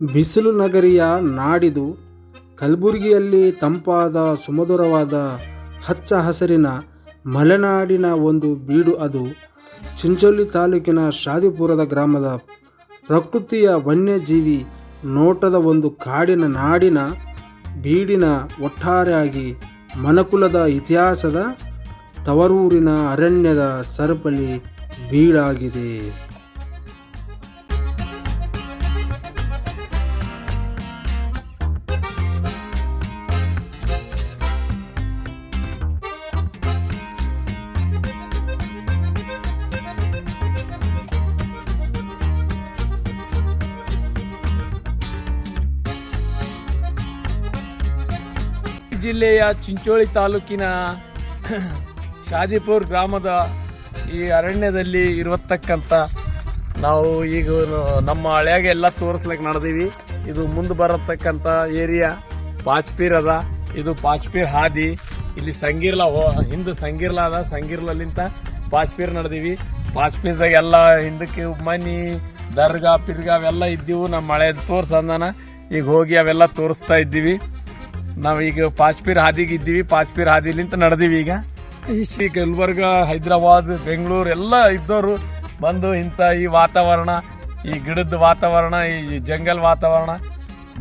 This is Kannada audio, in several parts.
ಬಿಸಿಲು ನಗರಿಯ ನಾಡಿದು ಕಲಬುರಗಿಯಲ್ಲಿ ತಂಪಾದ ಸುಮಧುರವಾದ ಹಚ್ಚ ಹಸಿರಿನ ಮಲೆನಾಡಿನ ಒಂದು ಬೀಡು ಅದು ಚಿಂಚೋಳಿ ತಾಲೂಕಿನ ಶಾದಿಪುರದ ಗ್ರಾಮದ ಪ್ರಕೃತಿಯ ವನ್ಯಜೀವಿ ನೋಟದ ಒಂದು ಕಾಡಿನ ನಾಡಿನ ಬೀಡಿನ ಒಟ್ಟಾರೆಯಾಗಿ ಮನಕುಲದ ಇತಿಹಾಸದ ತವರೂರಿನ ಅರಣ್ಯದ ಸರಪಳಿ ಬೀಡಾಗಿದೆ. ಜಿಲ್ಲೆಯ ಚಿಂಚೋಳಿ ತಾಲೂಕಿನ ಶಾದಿಪುರ್ ಗ್ರಾಮದ ಈ ಅರಣ್ಯದಲ್ಲಿ ಇರತಕ್ಕಂಥ ನಾವು ಈಗ ನಮ್ಮ ಹಳೆಯಾಗೆ ಎಲ್ಲ ತೋರಿಸ್ಲಿಕ್ಕೆ ನಡೆದೀವಿ. ಇದು ಮುಂದೆ ಬರತಕ್ಕಂಥ ಏರಿಯಾ. ಪಾಚ್ಪೀರ್ ಅದ. ಇದು ಪಾಚ್ಪೀರ್ ಹಾದಿ. ಇಲ್ಲಿ ಸಂಗೀರ್ಲ ಹಿಂದೆ ಸಂಗೀರ್ಲ ಅದ. ಸಂಗಿರ್ಲಲಿಂತ ಪಾಚ್ಪೀರ್ ನಡೆದೀವಿ. ಪಾಚ್ಪೀರ್ದಾಗ ಎಲ್ಲ ಹಿಂದಕ್ಕೆ ಮನಿ, ದರ್ಗಾ ಪಿರ್ಗಾ ಅವೆಲ್ಲ ಇದ್ದೀವು. ನಮ್ಮ ಮಳೆ ತೋರ್ಸಂದನ ಈಗ ಹೋಗಿ ಅವೆಲ್ಲ ತೋರಿಸ್ತಾ ಇದ್ದೀವಿ. ನಾವು ಈಗ ಪಾಚ್ಪೀರ್ ಹಾದಿಗೆ ಇದ್ದೀವಿ ಪಾಚ್ಪೀರ್ ಹಾದಿಲಿಂತ ನಡೆದೀವಿ ಈಗ. ಈ ಗುಲ್ಬರ್ಗ, ಹೈದರಾಬಾದ್, ಬೆಂಗಳೂರು ಎಲ್ಲ ಇದ್ದವರು ಬಂದು ಇಂಥ ಈ ವಾತಾವರಣ, ಈ ಗಿಡದ ವಾತಾವರಣ, ಈ ಜಂಗಲ್ ವಾತಾವರಣ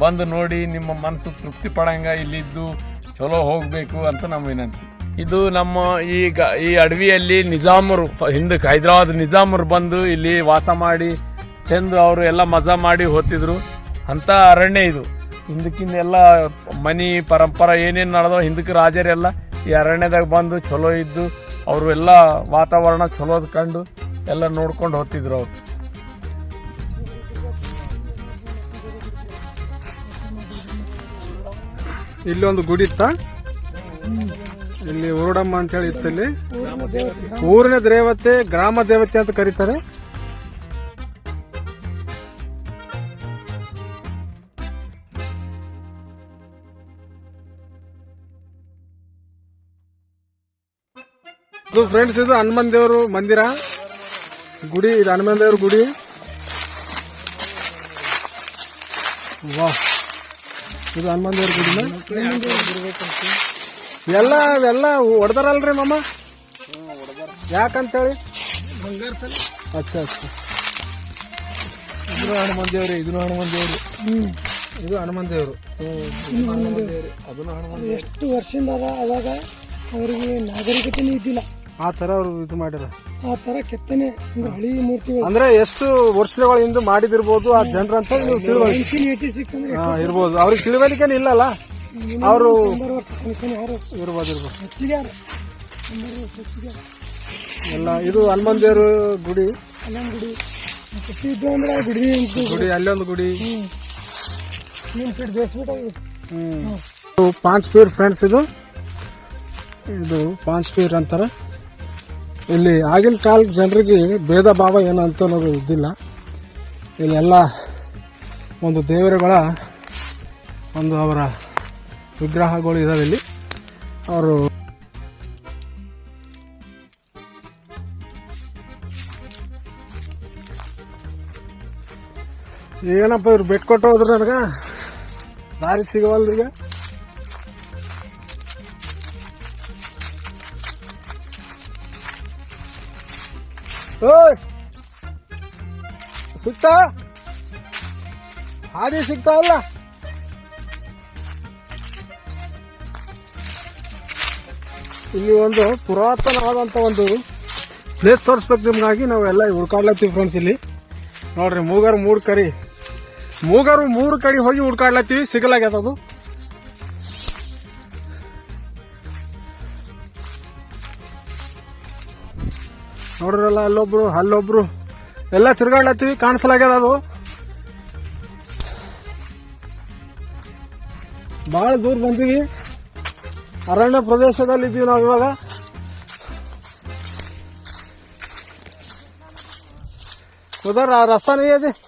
ಬಂದು ನೋಡಿ ನಿಮ್ಮ ಮನಸ್ಸು ತೃಪ್ತಿ ಪಡಂಗ ಇಲ್ಲಿದ್ದು ಚಲೋ ಹೋಗಬೇಕು ಅಂತ ನಮ್ಮ ವಿನಂತಿ. ಇದು ನಮ್ಮ ಈಗ ಈ ಅಡವಿಯಲ್ಲಿ ನಿಜಾಮರು ಹಿಂದಕ್ಕೆ ಹೈದರಾಬಾದ್ ನಿಜಾಮರು ಬಂದು ಇಲ್ಲಿ ವಾಸ ಮಾಡಿ, ಚೆಂದ ಅವರು ಎಲ್ಲ ಮಜಾ ಮಾಡಿ ಹೋತಿದ್ರು. ಅಂತ ಅರಣ್ಯ ಇದು. ಹಿಂದಕ್ಕಿಂದ ಎಲ್ಲ ಮನಿ ಪರಂಪರ ಏನೇನು ನಡೆದವ ಹಿಂದಕ್ಕೆ ರಾಜರೆಲ್ಲ ಈ ಅರಣ್ಯದಾಗ ಬಂದು ಚಲೋ ಇದ್ದು ಅವರು ಎಲ್ಲ ವಾತಾವರಣ ಚಲೋದ ಕಂಡು ಎಲ್ಲ ನೋಡ್ಕೊಂಡು ಹೋಗ್ತಿದ್ರು ಅವರು. ಇಲ್ಲಿ ಒಂದು ಗುಡಿ ಇತ್ತ? ಇಲ್ಲಿ ಊರಡಮ್ಮ ಅಂತ ಹೇಳಿ ಇತ್ತಲ್ಲಿ ಊರಿನ ದೇವತೆ ಗ್ರಾಮ ದೇವತೆ ಅಂತ ಕರೀತಾರೆ. ಇದು ಫ್ರೆಂಡ್ಸ್ ಇದು ಹನುಮನ್ ದೇವರು ಮಂದಿರ. ಗುಡಿ ಇದು ಹನುಮನ್ ದೇವ್ರ ಗುಡಿ. ವಾ ಇದು ಹನುಮನ್ ದೇವ್ರ ಗುಡಿ ಎಲ್ಲ ಎಲ್ಲ ಹೊಡೆದಾರಲ್ರಿ ಮಾಮ? ಯಾಕಂತೇಳಿ? ಅಚ್ಚಾ ಅಚ್ಚಾ. ಇದು ಹನುಮನ್ ದೇವ್ರಿ. ಇದು ಹನುಮನ್ ದೇವ್ರು. ಇದು ಹನುಮನ್ ದೇವ್ರು. ಅದನ್ನು ಹನುಮನ್ ದೇವ್ರು. ಎಷ್ಟು ವರ್ಷದಿಂದ ಅವಾಗ ಅವರಿಗೆ ನಾಗರಿಕತೆನೇ ಇದ್ದಿಲ್ಲ. ಆ ತರ ಅವ್ರು ಇದು ಮಾಡ್ಯಾರ ಆ ತರ ಕೆತ್ತನೆ ಅಂದ್ರೆ ಹಳಿ ಮೂರ್ತಿಗಳು. ಅಂದ್ರೆ ಎಷ್ಟು ವರ್ಷಗಳ ಹಿಂದೆ ಮಾಡಿದಿರ್ಬೋದು ಆ ಜನರಂತ ನೀವು ತಿಳ್ಕೊಳ್ಳಿ ನೈನ್ಟೀನ್ ಏಯ್ಟಿ ಸಿಕ್ಸ್ ಅಂದ್ರೆ ಹಾ, ಇರ್ಬೋದು. ಅವ್ರಿಗೆ ತಿಳುವಳಿಕೆನೇ ಇಲ್ಲಲ್ಲ. ಅವರು ಒಂಬರು ವರ್ಷ ಅನ್ಕೊಂಡು ಯಾರು ಇರ್ಬೋದು ಇರ್ಬೋದು. ಹೆಚ್ಚಿಗೆ ಯಾರು ಒಂಬರು ವರ್ಷ ಹೆಚ್ಚಿಗೆ ಯಾರು ಎಲ್ಲ ಇದು ಹನುಮಾನ್ ದೇವ್ರ ಗುಡಿ. ಅಲ್ಲೊಂದು ಗುಡಿ ಕಟ್ಟಿ ಇದ್ದು ಅಂದ್ರೆ ಆ ಗುಡಿ ಅಂತ ಗುಡಿ ಅಲ್ಲೊಂದು ಗುಡಿ. ನಿಮ್ಮ ಕಡೆ ಬೇಸ್ಬಿಟ್ಟ ಇದು ಪಾಂಚ್ ಪೀರ್ ಫ್ರೆಂಡ್ಸ್ ಇದು. ಇದು ಪಾಂಚ್ ಪೀರ್ ಅಂತಾರ. ಇಲ್ಲಿ ಆಗಿನ ಕಾಲದ ಜನರಿಗೆ ಭೇದ ಭಾವ ಏನು ಅಂತ ಅನ್ನೋದು ಇದ್ದಿಲ್ಲ. ಇಲ್ಲೆಲ್ಲ ಒಂದು ದೇವರುಗಳ ಒಂದು ಅವರ ವಿಗ್ರಹಗಳು ಇದ್ದಾವೆ ಇಲ್ಲಿ. ಅವರು ಏನಪ್ಪ ಇವ್ರು ಬೆಟ್ ಕೊಟ್ಟು ಹೋದ್ರು ನನಗೆ? ದಾರಿ ಸಿಗವಲ್ರಿ ಈಗ? ಹಾದಿ ಸಿಗ್ತಾ ಅಲ್ಲ ಇಲ್ಲಿ ಒಂದು ಪುರಾತನವಾದಂತ ಒಂದು ಪ್ಲೇಸ್ ತೋರಿಸ್ಬೇಕು ನಿಮ್ಗಾಗಿ. ನಾವೆಲ್ಲ ಹುಡ್ಕಾಡ್ಲತ್ತೀವಿ ಫ್ರೆಂಡ್ಸ್ ಇಲ್ಲಿ. ನೋಡ್ರಿ, ಮೂಗರು ಮೂರು ಕರಿ. ಮೂಗರು ಮೂರು ಕಡೆ ಹೋಗಿ ಹುಡ್ಕಾಡ್ಲತ್ತೀವಿ, ಸಿಗಲಾಗ್ಯದ ಅದು. ನೋಡ್ರಲ್ಲ, ಅಲ್ಲೊಬ್ರು ಅಲ್ಲೊಬ್ರು. ಎಲ್ಲ ತಿರ್ಗಾಡ್ಲತ್ತೀವಿ, ಕಾಣಿಸಲಾಗ್ಯದ ಅದು. ಭಾಳ ದೂರ ಬಂದೀವಿ. ಅರಣ್ಯ ಪ್ರದೇಶದಲ್ಲಿ ಇದ್ದೀವಿ ನಾವು ಇವಾಗ. ಉದಾರ ಆ ಇದೆ.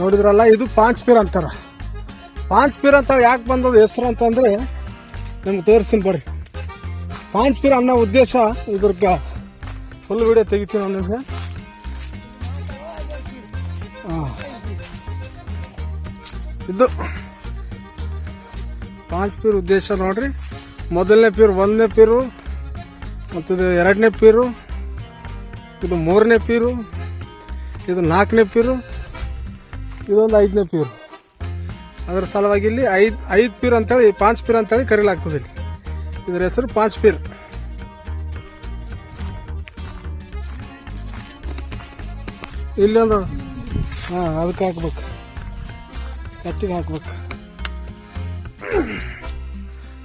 ನೋಡಿದ್ರಲ್ಲ, ಇದು ಪಾಂಚ್ ಪೀರ್ ಅಂತಾರ. ಪಾಂಚ್ ಪೀರ್ ಅಂತ ಯಾಕೆ ಬಂದದ ಹೆಸರು ಅಂತಂದ್ರೆ, ನಿಮ್ಗೆ ತೋರಿಸ್ತೀನಿ ಬರ್ರಿ. ಪಾಂಚ್ ಪೀರ್ ಅನ್ನೋ ಉದ್ದೇಶ ಇದ್ರಕ್ಕೆ ಫುಲ್ ವಿಡಿಯೋ ತೆಗಿತೀನಿ ಹಾ ಹಾಂ ಇದು ಪಾಂಚ್ ಪೀರ್ ಉದ್ದೇಶ ನೋಡ್ರಿ. ಮೊದಲನೇ ಪೀರ್, ಒಂದನೇ ಪೀರು, ಮತ್ತು ಇದು ಎರಡನೇ ಪೀರು, ಇದು ಮೂರನೇ ಪೀರು, ಇದು ನಾಲ್ಕನೇ ಪೀರು. ಇದೊಂದು ಐದನೇ ಪೀರು. ಅದರ ಸಲುವಾಗಿ ಇಲ್ಲಿ ಐದು ಐದು ಪೀರ್ ಅಂತೇಳಿ, ಪಾಂಚ್ ಪೀರ್ ಅಂತೇಳಿ ಕರೀಲಾಗ್ತದೆ ಇಲ್ಲಿ. ಇದರ ಹೆಸರು ಪಾಂಚ್ ಪೀರ್. ಇಲ್ಲಿ ಒಂದು, ಹಾಂ, ಅದಕ್ಕೆ ಹಾಕ್ಬೇಕು. ಕಟ್ಟಿಗೆ ಹಾಕ್ಬೇಕು.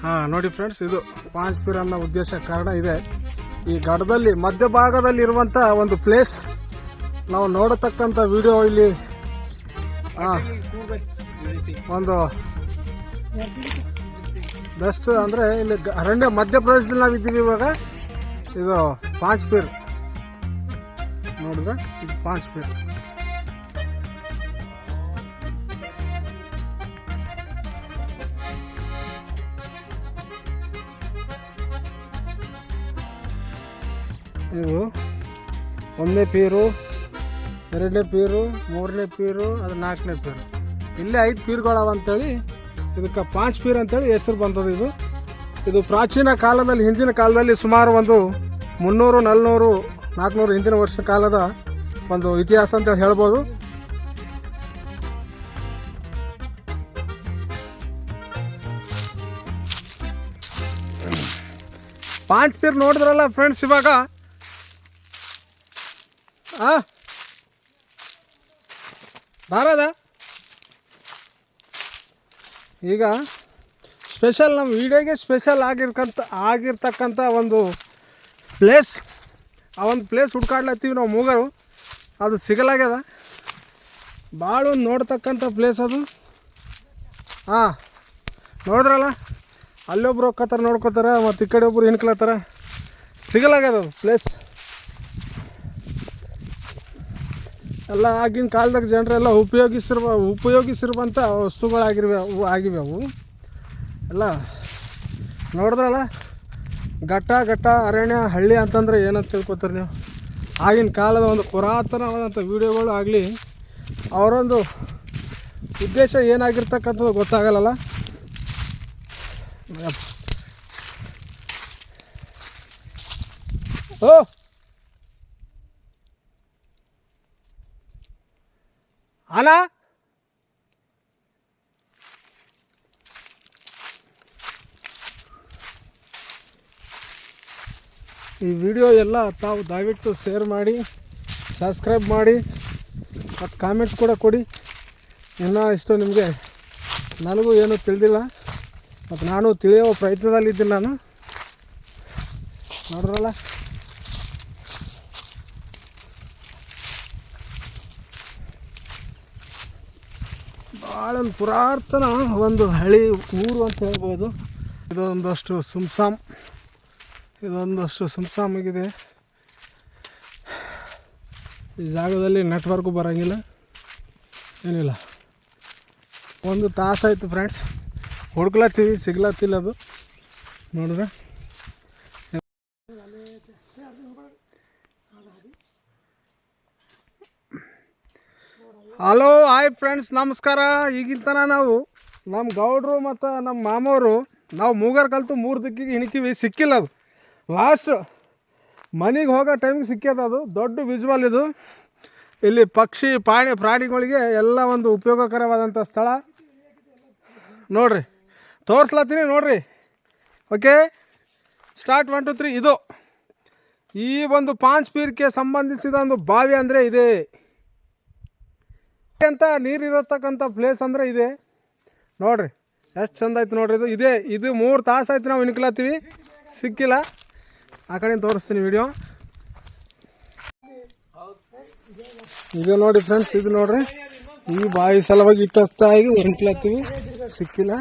ಹಾಂ, ನೋಡಿ ಫ್ರೆಂಡ್ಸ್ ಇದು ಪಾಂಚ್ ಪೀರ್ ಅನ್ನೋ ಉದ್ದೇಶ, ಕಾರಣ ಇದೆ. ಈ ಗಡದಲ್ಲಿ ಮಧ್ಯಭಾಗದಲ್ಲಿ ಇರುವಂಥ ಒಂದು ಪ್ಲೇಸ್ ನಾವು ನೋಡತಕ್ಕಂಥ ವಿಡಿಯೋ ಇಲ್ಲಿ ಒಂದು ಬೆಸ್ಟ್ ಅಂದರೆ ಇಲ್ಲಿ ಅರಣ್ಯ ಮಧ್ಯಪ್ರದೇಶದಲ್ಲಿ ನಾವು ಇದ್ದೀವಿ ಇವಾಗ. ಇದು ಪಾಂಚ್ ಪೀರ್ ನೋಡಿದ್ರೆ ಇದು ಪಾಂಚ್ ಪೀರ್ ಇದು ಒಂದನೇ ಪೀರು ಎರಡನೇ ಪೀರು, ಮೂರನೇ ಪೀರು, ಅದು ನಾಲ್ಕನೇ ಪೀರು. ಇಲ್ಲೇ ಐದು ಪೀರ್ಗಳವ ಅಂತೇಳಿ, ಇದಕ್ಕೆ ಪಾಂಚ್ ಪೀರ್ ಅಂತೇಳಿ ಹೆಸರು ಬಂದದ್ದು ಇದು. ಇದು ಪ್ರಾಚೀನ ಕಾಲದಲ್ಲಿ, ಹಿಂದಿನ ಕಾಲದಲ್ಲಿ ಸುಮಾರು ಒಂದು ಮುನ್ನೂರು, ನಲ್ನೂರು, ನಾಲ್ಕುನೂರು ಹಿಂದಿನ ವರ್ಷ ಕಾಲದ ಒಂದು ಇತಿಹಾಸ ಅಂತ ಹೇಳ್ಬೋದು. ಪಾಂಚ್ ಪೀರ್ ನೋಡಿದ್ರಲ್ಲ ಫ್ರೆಂಡ್ಸ್ ಇವಾಗ? ಆ? ಬಾರದ? ಈಗ ಸ್ಪೆಷಲ್ ನಮ್ಮ ವೀಡಿಯೋಗೆ ಸ್ಪೆಷಲ್ ಆಗಿರ್ಕಂತ ಆಗಿರ್ತಕ್ಕಂಥ ಒಂದು ಪ್ಲೇಸ್ ಆ ಒಂದು ಪ್ಲೇಸ್ ಹುಡ್ಕಾಡ್ಲತ್ತೀವಿ ನಾವು ಮೂಗರು. ಅದು ಸಿಗಲಾಗ್ಯದ? ಭಾಳ ನೋಡ್ತಕ್ಕಂಥ ಪ್ಲೇಸ್ ಅದು. ಹಾಂ ನೋಡ್ರಲ್ಲ ಅಲ್ಲೊಬ್ರು ಹೋಗ್ಕತ್ತಾರ ನೋಡ್ಕೋತಾರ, ಮತ್ತು ಈ ಕಡೆ ಒಬ್ರು ಹಿಂಕ್ಲತ್ತಾರ ಸಿಗಲಾಗ್ಯದ ಅದು ಪ್ಲೇಸ್ ಎಲ್ಲ ಆಗಿನ ಕಾಲದಾಗ ಜನರೆಲ್ಲ ಉಪಯೋಗಿಸಿರುವ, ಉಪಯೋಗಿಸಿರುವಂಥ ವಸ್ತುಗಳಾಗಿರ್ವೆ ಆಗಿವೆ ಅವು ಎಲ್ಲ ನೋಡಿದ್ರಲ್ಲ? ಘಟ್ಟ ಘಟ್ಟ ಅರಣ್ಯ, ಹಳ್ಳಿ ಅಂತಂದರೆ ಏನಂತ ತಿಳ್ಕೊತೀರಿ ನೀವು? ಆಗಿನ ಕಾಲದ ಒಂದು ಪುರಾತನವಾದಂಥ ವೀಡಿಯೋಗಳು ಆಗಲಿ, ಅವರೊಂದು ಉದ್ದೇಶ ಏನಾಗಿರ್ತಕ್ಕಂಥದ್ದು ಗೊತ್ತಾಗಲ್ಲ ಓ! ಅಲ್ಲ ಈ ವಿಡಿಯೋ ಎಲ್ಲ ತಾವು ದಯವಿಟ್ಟು ಶೇರ್ ಮಾಡಿ, ಸಬ್ಸ್ಕ್ರೈಬ್ ಮಾಡಿ, ಮತ್ತು ಕಾಮೆಂಟ್ಸ್ ಕೂಡ ಕೊಡಿ. ಇನ್ನೂ ಇಷ್ಟು ನಿಮಗೆ ನನಗೂ ಏನೂ ತಿಳಿದಿಲ್ಲ. ಮತ್ತು ನಾನು ತಿಳಿಯೋ ಪ್ರಯತ್ನದಲ್ಲಿದ್ದೀನಿ ನಾನು. ನೋಡ್ರಲ್ಲ? ಭಾಳ ಒಂದು ಪುರಾತನ ಒಂದು ಹಳಿ ಊರು ಅಂತ ಹೇಳ್ಬೋದು. ಇದೊಂದಷ್ಟು ಸುಮ್ಸಾಮ್. ಇದೊಂದಷ್ಟು ಸುಮ್ಸಾಮಾಗಿದೆ ಈ ಜಾಗದಲ್ಲಿ ನೆಟ್ವರ್ಕು ಬರೋಂಗಿಲ್ಲ. ಏನಿಲ್ಲ. ಒಂದು ತಾಸಾಯಿತು ಫ್ರೆಂಡ್ಸ್ ಹುಡ್ಕ್ಲತ್ತೀವಿ, ಸಿಗ್ಲತ್ತಿಲ್ಲ ಅದು. ನೋಡಿದ್ರೆ ಹಲೋ ಹಾಯ್ ಫ್ರೆಂಡ್ಸ್ ನಮಸ್ಕಾರ. ಈಗಿನ ತನ ನಾವು ನಮ್ಮ ಗೌಡ್ರು ಮತ್ತು ನಮ್ಮ ಮಾಮವರು ನಾವು ಮೂಗರ್ ಕಲಿತು ಮೂರು ದಿಕ್ಕಿಗೆ ಹಿಣಿತೀವಿ. ಸಿಕ್ಕಿಲ್ಲ ಅದು. ಲಾಸ್ಟ್ ಮನೆಗೆ ಹೋಗೋ ಟೈಮಿಗೆ ಸಿಕ್ಕಿದೆ ಅದು. ದೊಡ್ಡ ವಿಜುವಲ್ ಇದು. ಇಲ್ಲಿ ಪಕ್ಷಿ, ಪ್ರಾಣಿ, ಪ್ರಾಣಿಗಳಿಗೆ ಎಲ್ಲ ಒಂದು ಉಪಯೋಗಕರವಾದಂಥ ಸ್ಥಳ. ನೋಡ್ರಿ. ತೋರಿಸ್ಲತ್ತೀನಿ ನೋಡ್ರಿ. Okay start one two three ಇದು. ಈ ಒಂದು ಪಾಂಚ್ ಪೀರ್ಗೆ ಸಂಬಂಧಿಸಿದ ಒಂದು ಬಾವಿ ಅಂದರೆ ಇದೆ. ಅಂತ ನೀರಿರತಕ್ಕಂಥ ಪ್ಲೇಸ್ ಅಂದರೆ ಇದೆ. ನೋಡ್ರಿ ಎಷ್ಟು ಚಂದ ಆಯ್ತು ನೋಡ್ರಿ ಇದು. ಇದೇ ಇದು ಮೂರು ತಾಸು ಆಯ್ತು ನಾವು ಇನ್ಕ್ಲತ್ತೀವಿ ಸಿಕ್ಕಿಲ್ಲ. ಆ ಕಡೆ ತೋರಿಸ್ತೀನಿ ವಿಡಿಯೋ ಇದು ನೋಡಿ ಫ್ರೆಂಡ್ಸ್ ಇದು ನೋಡ್ರಿ. ಈ ಬಾಯಿ ಸಲುವಾಗಿ ಇಟ್ಟು ಹೊತ್ತಾಗಿ ಇನ್ಕ್ಲತ್ತೀವಿ ಸಿಕ್ಕಿಲ್ಲ.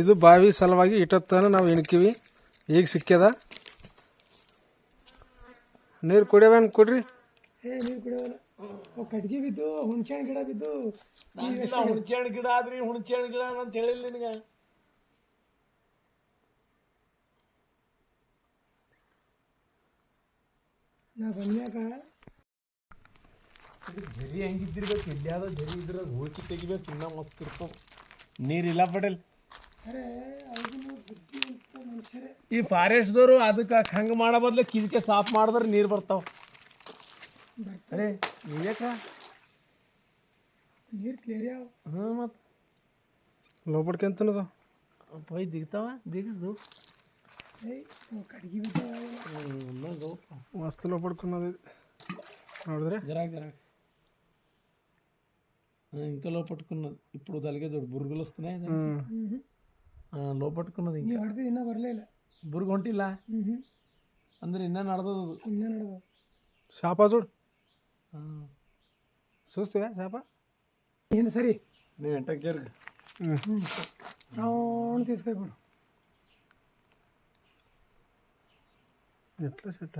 ಇದು ಬಾವಿ ಸಲುವಾಗಿ ಇಟ್ಟೊತ್ತಾನ ನಾವು ಇಣಕಿವಿ ಈಗ ಸಿಕ್ಕ್ಯದ. ನೀರು ಕುಡಿಯೋವೇನು ಕೊಡ್ರಿ? ಏ ನೀರು ಕುಡಿಯೋಲ್ಲ ಅವು ಕಟ್ಗೆ ಬಿದ್ದು ಹುಣ್ಸೆ ಹಣ್ಣು ಗಿಡ ಬಿದ್ದು. ಹುಣಸೆ ಹಣ್ಣು ಗಿಡ ಆದ್ರಿ ಹುಣಸೆ ಹಣ್ಣು ಗಿಡ ಅಂತ ಹೇಳಿಲ್ಲ ನಿನಗೆ? ನಾ ಬಂದ್ಯಾಕ ಜರಿ ಹೆಂಗಿದ್ದಿರ್ಬೇಕು? ಎಲ್ಲಿಯಾದ ಜರಿ ಇದ್ರಾಗ ಹೋಗಿ ತೆಗಿಬೇಕು ಇನ್ನ ಮಸ್ತ್ ಇರ್ತದ. ನೀರಿಲ್ಲ ಪಟೇಲ್. ಅರೆ ಈ ಫಾರೆಸ್ಟ್ದವರು ಅದಕ್ಕೆ ಹಂಗೆ ಮಾಡೋ ಬದ್ಲು ಕಿದಕೆ ಸಾಫ್ ಮಾಡಿದ್ರೆ ನೀರು ಬರ್ತಾವ ಅರೆ ನೀವ್ಯಾಕ ನೀರು ಕ್ಲಿಯರ್ ಯಾವ ಹ್ಞೂ ಮತ್ತು ಲೋಪಡ್ಕೆಂತನದು ಪೈ ದಿಗ್ತಾವ ದಿಗದು ಏಯ್ ಅವು ಕಟ್ಗೆ ಬಿದ್ದು ಮಸ್ತ್ ಲೋಪಡ್ಕೊಳೋದು ನೋಡಿದ್ರೆ జరాక్ జరాక్ ఇంకా లోపట్టుకున్నది ఇప్పుడు తలిగే చూడు బురుగులు వస్తున్నాయి ಹ್ಞೂ ಹ್ಞೂ లోపట్టుకున్నది ನೀವು ಹೊಡೆದು ಇನ್ನೂ ಬರಲೇ ಇಲ್ಲ ಬುರ್ಗ್ ಹೊಂಟಿಲ್ಲ ಹ್ಞೂ ಹ್ಞೂ ಅಂದ್ರೆ ಇನ್ನ ನಡ್ದದು ಇನ್ನೂ ನಡೆದವು ಶಾಪ చూడు చూస్తే ಶಾಪ ಏನು ಸರಿ ನೀವು ಎಂಟಕ್ಕೆ ಜರ್ಗ ಹ್ಞೂ ಹ್ಞೂ ರೌಂಡ್ తీసుకొని ఎట్లా సెట్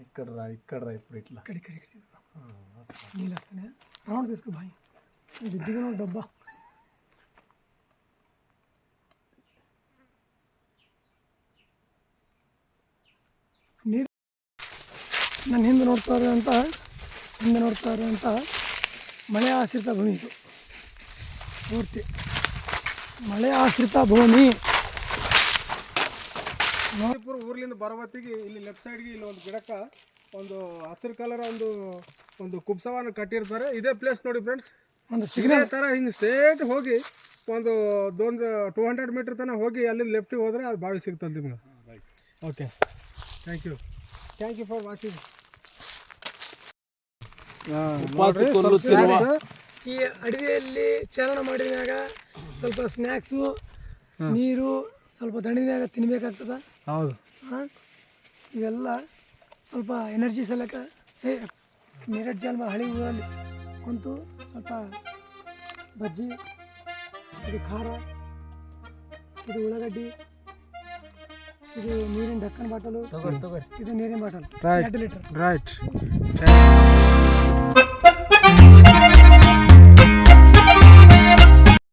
ఇక్కడ రా ఇక్కడ రా ఇప్పుడు ఇట్లా కడి కడి కడి నీళ్ళు వస్తున్నాయా రౌండ్ తీసుకో బాయ్ దిద్దుగా డబ్బా ನನ್ನ ಹಿಂದೆ ನೋಡ್ತಾ ಅಂತ ಹಿಂದೆ ನೋಡ್ತಾ ಅಂತ ಮಳೆ ಆಶ್ರಿತ ಭೂಮಿ ಇದು. ಪೂರ್ತಿ. ಮಳೆ ಆಶ್ರಿತ ಭೂಮಿ. ಮಣಿಪುರ ಊರ್ಲಿಂದ ಬರವತ್ತಿಗೆ ಇಲ್ಲಿ ಲೆಫ್ಟ್ ಸೈಡ್ಗೆ ಇಲ್ಲಿ ಒಂದು ಗಿಡಕ್ಕೆ ಒಂದು ಹಸಿರು ಕಲರ್ ಒಂದು ಒಂದು ಕುಬ್ಸವನ್ನು ಕಟ್ಟಿರ್ತಾರೆ. ಇದೇ ಪ್ಲೇಸ್ ನೋಡಿ ಫ್ರೆಂಡ್ಸ್ ಒಂದು ಸಿಗ್ನಲ್. ಥರ ಹಿಂಗೆ ಸ್ಟ್ರೇಟ್ ಹೋಗಿ ಒಂದು ದೊಂದು ಟೂ ಹಂಡ್ರೆಡ್ ಮೀಟ್ರ್ ತನಕ ಹೋಗಿ ಅಲ್ಲಿ ಲೆಫ್ಟಿಗೆ ಹೋದರೆ ಅದು ಬಾವಿ ಸಿಗ್ತದೆ ನಿಮ್ಗೆ. Okay thank you thank you for watching ಉಪವಾಸ ಕೊಲ್ಲುತ್ತಿರುವ ಈ ಅಡವಿಯಲ್ಲಿ ಚಾರಣ ಮಾಡಿದಾಗ ಸ್ವಲ್ಪ ಸ್ನ್ಯಾಕ್ಸು ನೀರು ಸ್ವಲ್ಪ ದಣಿದಾಗ ತಿನ್ಬೇಕಾಗ್ತದ? ಹೌದು. ಇವೆಲ್ಲ ಸ್ವಲ್ಪ ಎನರ್ಜಿ ಸಲಕ ಏ ಮೇರಟ್ ಜನ್ಮ ಹಳಿ ಊರಲ್ಲಿ ಕುಂತು ಸ್ವಲ್ಪ ಬಜ್ಜಿ ಇದು ಖಾರ ಇದು ಉಳ್ಳಾಗಡ್ಡಿ ಇದು ನೀರಿನ ಡಕ್ಕನ್ ಬಾಟಲು ತಗೋರಿ ತಗೋರಿ ಇದು ನೀರಿನ ಬಾಟಲ್. ಎರಡು ಲೀಟರ್. ರೈಟ್